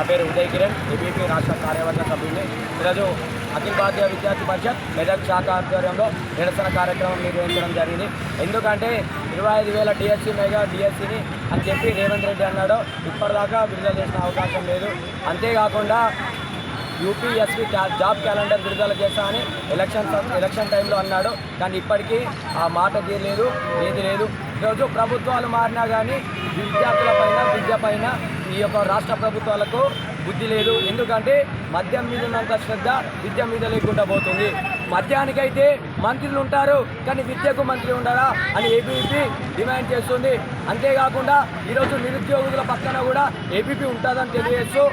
నా పేరు ఉదయ్ కిరణ్ ఏబీపీ రాష్ట్ర కార్యవర్గ సభ్యుడిని ఈరోజు అఖిల భారతీయ విద్యార్థి పరిషత్ మెదక్ శాఖ ఆధ్వర్యంలో నిరసన కార్యక్రమం నిర్వహించడం జరిగింది. ఎందుకంటే ఇరవై ఐదు వేల డిఎస్సీ మెగా డిఎస్సీని అని చెప్పి రేవంత్ రెడ్డి అన్నాడు. ఇప్పటిదాకా విడుదల చేసిన అవకాశం లేదు. అంతేకాకుండా యూపీఎస్పీ జాబ్ క్యాలెండర్ విడుదల చేస్తా అని ఎలక్షన్ ఎలక్షన్ టైంలో అన్నాడు. కానీ ఇప్పటికీ ఆ మాట తీయలేదు ఏది లేదు. ఈరోజు ప్రభుత్వాలు మారినా కానీ విద్యార్థుల పైన విద్య పైన ఈ యొక్క రాష్ట్ర ప్రభుత్వాలకు బుద్ధి లేదు. ఎందుకంటే మద్యం మీద ఉన్నంత శ్రద్ధ విద్య మీద లేకుండా పోతుంది. మద్యానికైతే మంత్రులు ఉంటారు కానీ విద్యకు మంత్రి ఉండరా అని ఏబీపీ డిమాండ్ చేస్తుంది. అంతేకాకుండా ఈరోజు నిరుద్యోగుల పక్కన కూడా ఏబీపీ ఉంటుందని తెలియజేస్తూ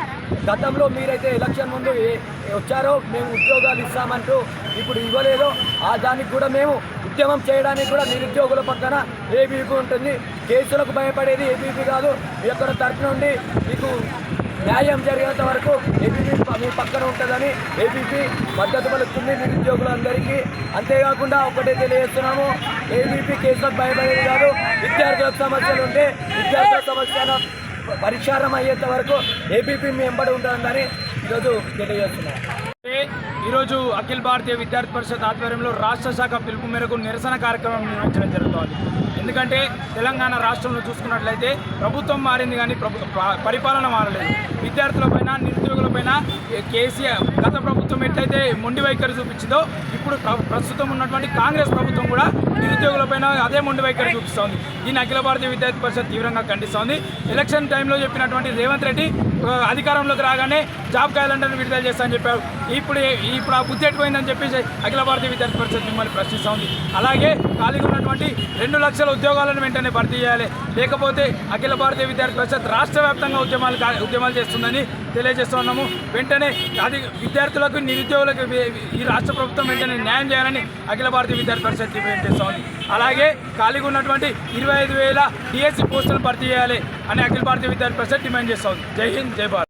గతంలో మీరైతే ఎలక్షన్ ముందు ఏ- వచ్చారో మేము ఉద్యోగాలు ఇస్తామంటూ ఇప్పుడు ఇవ్వలేదు ఆ దానికి కూడా మేము ఉద్యమం చేయడానికి కూడా నిరుద్యోగుల పక్కన ఏబీపీ ఉంటుంది. కేసులకు భయపడేది ఏబీపీ కాదు. మీ యొక్క తరఫు నుండి మీకు న్యాయం జరిగేంత వరకు ఏబీపీ మీ పక్కన ఉంటుందని ఏబీపీ మద్దతు పలుకుతుంది నిరుద్యోగులందరికీ. అంతేకాకుండా ఒకటే తెలియజేస్తున్నాము ఏబీపీ కేసులకు భయపడేది కాదు. విద్యార్థులకు సమస్యలు ఉంటే విద్యార్థుల సమస్యను పరిష్కారం అయ్యేంత వరకు ఏబీపీ మీ ఎంబడి ఉంటుందని ఈరోజు తెలియజేస్తున్నాం. ఈరోజు అఖిల భారతీయ విద్యార్థి పరిషత్ ఆధ్వర్యంలో రాష్ట్ర శాఖ పిలుపు మేరకు నిరసన కార్యక్రమం నిర్వహించడం జరుగుతోంది. ఎందుకంటే తెలంగాణ రాష్ట్రంలో చూసుకున్నట్లయితే ప్రభుత్వం మారింది కానీ ప్రభు ప- పరిపాలన మారలేదు. విద్యార్థులపైన నిరుద్యోగులపైన కేసీఆర్ గత ప్రభుత్వం ఎట్లయితే మొండి వైఖరి చూపించిందో ఇప్పుడు ప్ర- ప్రస్తుతం ఉన్నటువంటి కాంగ్రెస్ ప్రభుత్వం కూడా నిరుద్యోగులపైన అదే మొండి వైఖరి చూపిస్తోంది. దీన్ని అఖిల భారతీయ విద్యార్థి పరిషత్ తీవ్రంగా ఖండిస్తోంది. ఎలక్షన్ టైంలో చెప్పినటువంటి రేవంత్ రెడ్డి అధికారంలోకి రాగానే జాబ్ క్యాలెండర్ని విడుదల చేస్తామని చెప్పారు. ఇప్పుడు ఈ ఇప్పుడు ఆ బుద్ధి ఎట్టుపోయిందని చెప్పేసి అఖిల భారతీయ విద్యార్థి పరిషత్ మిమ్మల్ని ప్రశ్నిస్తూ ఉంది అలాగే ఖాళీగా ఉన్నటువంటి రెండు లక్షల ఉద్యోగాలను వెంటనే భర్తీ చేయాలి. లేకపోతే అఖిల భారతీయ విద్యార్థి పరిషత్ రాష్ట్ర వ్యాప్తంగా ఉద్యమాలు ఉద్యమాలు చేస్తుందని తెలియజేస్తున్నాము. వెంటనే అది విద్యార్థులకు నిరుద్యోగులకు ఈ రాష్ట్ర ప్రభుత్వం వెంటనే న్యాయం చేయాలని అఖిల భారతీయ విద్యార్థి పరిషత్ డిమాండ్ చేస్తోంది. అలాగే ఖాళీగా ఉన్నటువంటి ఇరవై ఐదు వేల డిఎస్సి పోస్టులను భర్తీ చేయాలి అని అఖిల భారతీయ విద్యార్థి పరిషత్ డిమాండ్ చేస్తోంది. జై హింద్ జై భారత్.